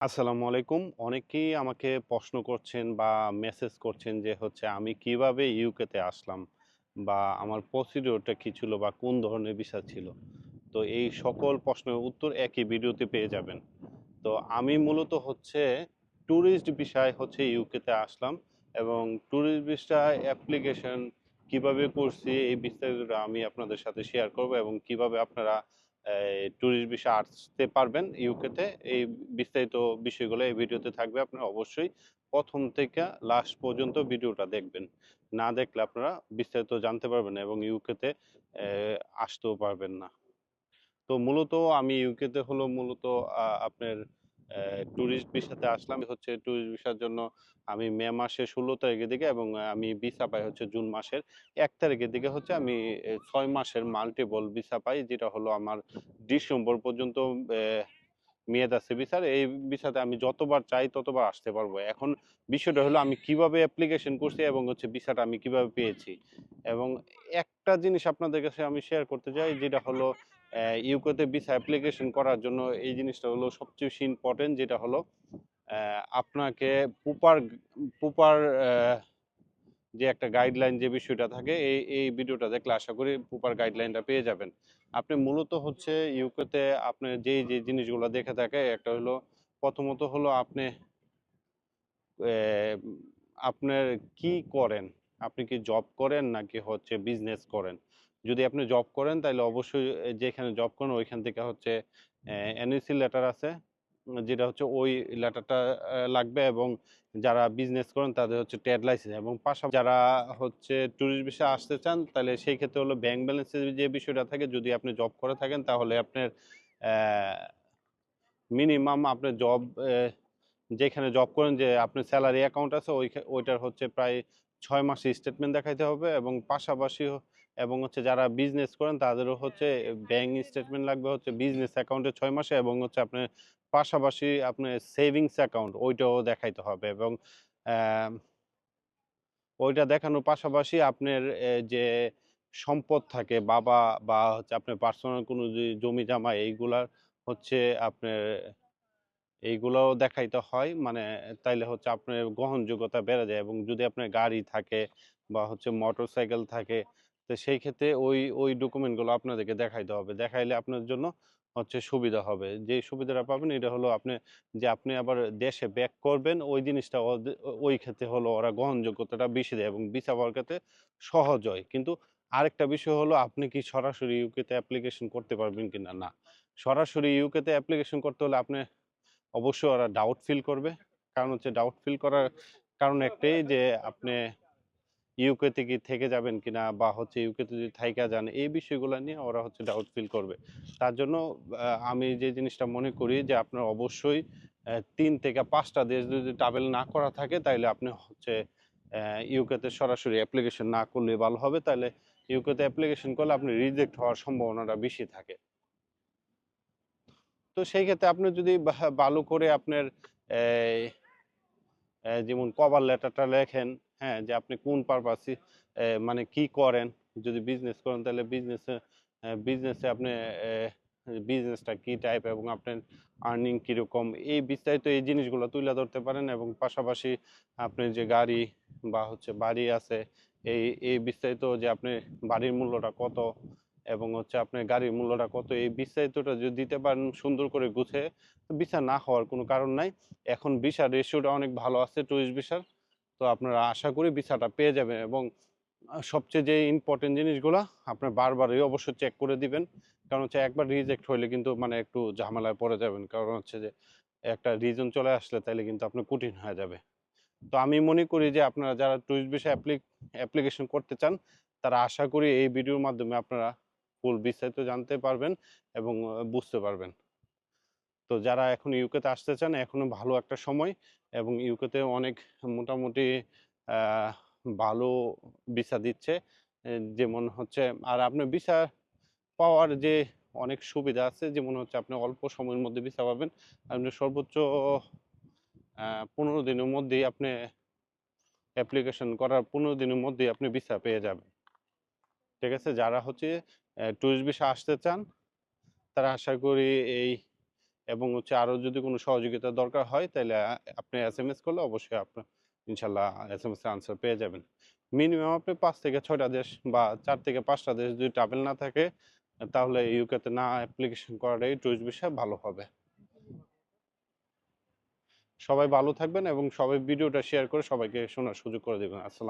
আসসালামু আলাইকুম। অনেকেই আমাকে প্রশ্ন করছেন বা মেসেজ করছেন যে হচ্ছে আমি কীভাবে ইউকে তে আসলাম? বা আমার প্রসিডিওরটা কি ছিল বা কোন ধরনের বিষয় ছিল? তো এই সকল প্রশ্নের উত্তর একই ভিডিওতে পেয়ে যাবেন। তো আমি মূলত হচ্ছে ট্যুরিস্ট বিষয় হচ্ছে ইউকেতে আসলাম এবং ট্যুরিস্ট বিষয় অ্যাপ্লিকেশন কীভাবে করছি এই বিস্তারিতটা আমি আপনাদের সাথে শেয়ার করব এবং কীভাবে আপনারা ট্যুরিস্ট ভিসা আসতে পারবেন ইউকে তে এই বিস্তারিত বিষয়গুলো এই ভিডিওতে থাকবে। আপনারা অবশ্যই প্রথম থেকে লাস্ট পর্যন্ত ভিডিওটা দেখবেন। না দেখলে আপনারা বিস্তারিত জানতে পারবেন এবং ইউকে তে অ্যা আসতেও পারবেন না। তো মূলত আমি ইউকে তে হলো মূলত আপনার ট্যুরিস্ট ভিসাতে আসলাম হচ্ছে ট্যুরিস্ট ভিসার জন্য আমি মে মাসের ১৬ তারিখের দিকে এবং আমি ভিসা পাই হচ্ছে জুন মাসের এক তারিখের দিকে হচ্ছে আমি ছয় মাসের মাল্টিপল ভিসা পাই, যেটা হলো আমার ডিসেম্বর পর্যন্ত মেয়াদ আছে ভিসার। এই ভিসাতে আমি যতবার চাই ততবার আসতে পারব। এখন বিষয়টা হলো আমি কীভাবে অ্যাপ্লিকেশন করছি এবং হচ্ছে ভিসাটা আমি কীভাবে পেয়েছি। এবং একটা জিনিস আপনাদের কাছে আমি শেয়ার করতে চাই, যেটা হলো অ্যা ইউকে তে ভিসা অ্যাপ্লিকেশন করার জন্য এই জিনিসটা হলো সবচেয়ে বেশি ইম্পোর্টেন্ট যেটা হলো আপনাকে প্রপার প্রপার যে একটা গাইডলাইন যে বিষয়টা থাকে এই এই ভিডিওটা দেখলে আশা করি প্রপার গাইডলাইনটা পেয়ে যাবেন। আপনি মূলত হচ্ছে ইউকে আপনি যেই, যে জিনিসগুলো দেখে থাকে একটা হলো প্রথমত হলো আপনি আপনার কি করেন? আপনি কি জব করেন নাকি হচ্ছে বিজনেস করেন? যদি আপনি জব করেন তাহলে অবশ্যই যেখানে জব করেন ওইখান থেকে হচ্ছে অ্যা এনওসি লেটার আছে। যেটা হচ্ছে ওই লেটারটা লাগবে এবং যারা বিজনেস করেন তাদের হচ্ছে ট্রেড লাইসেন্স এবং পাশাপাশি যারা হচ্ছে ট্যুরিস্ট বিষয়ে আসতে চান তাহলে সেই ক্ষেত্রে হলো ব্যাংক ব্যালেন্সের যে বিষয়টা থাকে যদি আপনি জব করে থাকেন তাহলে আপনার মিনিমাম আপনার জব যেখানে জব করেন যে আপনার স্যালারি অ্যাকাউন্ট আছে ওইখা ওইটার হচ্ছে প্রায় ছয় মাসের স্টেটমেন্ট দেখাইতে হবে এবং পাশাপাশি এবং হচ্ছে যারা বিজনেস করেন, তাদেরও হচ্ছে ব্যাংক স্টেটমেন্ট লাগবে হচ্ছে বিজনেস অ্যাকাউন্টে 6 মাসে এবং হচ্ছে আপনার পাশাপাশি আপনার সেভিংস অ্যাকাউন্ট ওইটাও দেখাইতে হবে এবং ওইটা দেখানোর পাশাপাশি আপনার যে সম্পদ থাকে, বাবা বা হচ্ছে আপনার পার্সোনাল কোনো যে জমি-জামা এইগুলার হচ্ছে আপনার, এইগুলাও দেখাইতে হয়। মানে তাইলে হচ্ছে আপনার গ্রহণযোগ্যতা বেড়ে যায় এবং যদি আপনার গাড়ি থাকে বা হচ্ছে মোটরসাইকেল থাকে তো সেই ক্ষেত্রে ওই, ওই ডকুমেন্টগুলো আপনাদেরকে দেখাইতে হবে। দেখাইলে আপনার জন্য হচ্ছে সুবিধা হবে। যে সুবিধাটা পাবেন এটা হলো আপনি যে আপনি আবার দেশে ব্যাক করবেন ওই জিনিসটা ওই ক্ষেত্রে হলো ওরা গ্রহণযোগ্যতাটা বেশি দেয় এবং ভিসা পাওয়ার ক্ষেত্রে সহজ হয়। কিন্তু আরেকটা বিষয় হলো আপনি কি সরাসরি ইউকে তে অ্যাপ্লিকেশন করতে পারবেন কিনা? না। না সরাসরি ইউকে তে অ্যাপ্লিকেশন করতে হলে আপনি অবশ্যই ওরা ডাউট ফিল করবে। কারণ হচ্ছে ডাউট ফিল করার কারণ একটাই যে আপনি ইউকে তে কি থেকে যাবেন কিনা বা হচ্ছে ইউকেতে যদি থাইকা যান এই বিষয়গুলো নিয়ে ওরা হচ্ছে ডাউট ফিল করবে। তার জন্য আমি যে জিনিসটা মনে করি যে আপনার অবশ্যই তিন থেকে পাঁচটা দেশ যদি ট্রাভেল না করা থাকে তাইলে আপনি হচ্ছে ইউকেতে সরাসরি অ্যাপ্লিকেশন না করলে ভালো হবে। তাহলে ইউকেতে অ্যাপ্লিকেশন করলে আপনি রিজেক্ট হওয়ার সম্ভাবনাটা বেশি থাকে। তো সেই ক্ষেত্রে আপনি যদি ভালো করে আপনার যেমন কভার লেটারটা লেখেন, হ্যাঁ? যে আপনি কোন পারপাসে মানে কি করেন? যদি বিজনেস করেন তাহলে বিজনেসে বিজনেসে আপনি বিজনেসটা কি টাইপ এবং আপনার আর্নিং কীরকম? এই বিস্তারিত এই জিনিসগুলো তুলে ধরতে পারেন এবং পাশাপাশি আপনি যে গাড়ি বা হচ্ছে বাড়ি আছে এই, এই বিস্তারিত যে আপনি বাড়ির মূল্যটা কত? এবং হচ্ছে আপনার গাড়ির মূল্যটা কত? এই বিস্তারিতটা যদি দিতে পারেন সুন্দর করে গুছায়ে ভিসা না হওয়ার কোনো কারণ নাই। এখন ভিসার রেশিওটা অনেক ভালো আছে টুরিস্ট ভিসার। তো আপনারা আশা করি ভিসাটা পেয়ে যাবেন এবং সবচেয়ে যে ইম্পোর্টেন্ট জিনিসগুলা আপনার বারবারই অবশ্যই চেক করে দিবেন। কারণ হচ্ছে একবার রিজেক্ট হইলে কিন্তু মানে একটু ঝামেলায় পড়ে যাবেন। কারণ হচ্ছে যে একটা রিজন চলে আসলে তাইলে কিন্তু আপনার কঠিন হয়ে যাবে। তো আমি মনে করি যে আপনারা যারা টুরিস্ট ভিসা অ্যাপ্লি অ্যাপ্লিকেশন করতে চান, তারা আশা করি এই ভিডিওর মাধ্যমে আপনারা ফুল বিস্তারিত জানতে পারবেন এবং বুঝতে পারবেন। তো যারা এখন ইউকে তে আসতে চান, এখনও ভালো একটা সময় এবং ইউকে তে অনেক মোটামুটি ভালো ভিসা দিচ্ছে। যেমন হচ্ছে, আর আপনার ভিসা পাওয়ার যে অনেক সুবিধা আছে, যেমন হচ্ছে আপনি অল্প সময়ের মধ্যে ভিসা পাবেন। আপনি সর্বোচ্চ পনেরো দিনের মধ্যেই আপনি অ্যাপ্লিকেশন করার ১৫ দিনের মধ্যেই আপনি ভিসা পেয়ে যাবেন। ঠিক আছে? যারা হচ্ছে অ্যা টুরিস্ট ভিসা আসতে চান, তারা আশা করি এই এবং হচ্ছে আরও যদি কোনো সহযোগিতা দরকার হয় তাহলে আপনি এসএমএস করলে অবশ্যই আপনার ইনশাল্লাহ এসএমএস এর আনসার পেয়ে যাবেন। মিনিমাম আপনি পাঁচ থেকে ছয়টা দেশ বা চার থেকে পাঁচটা দেশ যদি ট্রাভেল না থাকে, তাহলে ইউকেতে না অ্যাপ্লিকেশন করাটাই টুরিস্ট ভিসায় ভালো হবে। সবাই ভালো থাকবেন এবং সবাই ভিডিওটা শেয়ার করে সবাইকে শোনার সুযোগ করে দিবেন। আসসালাম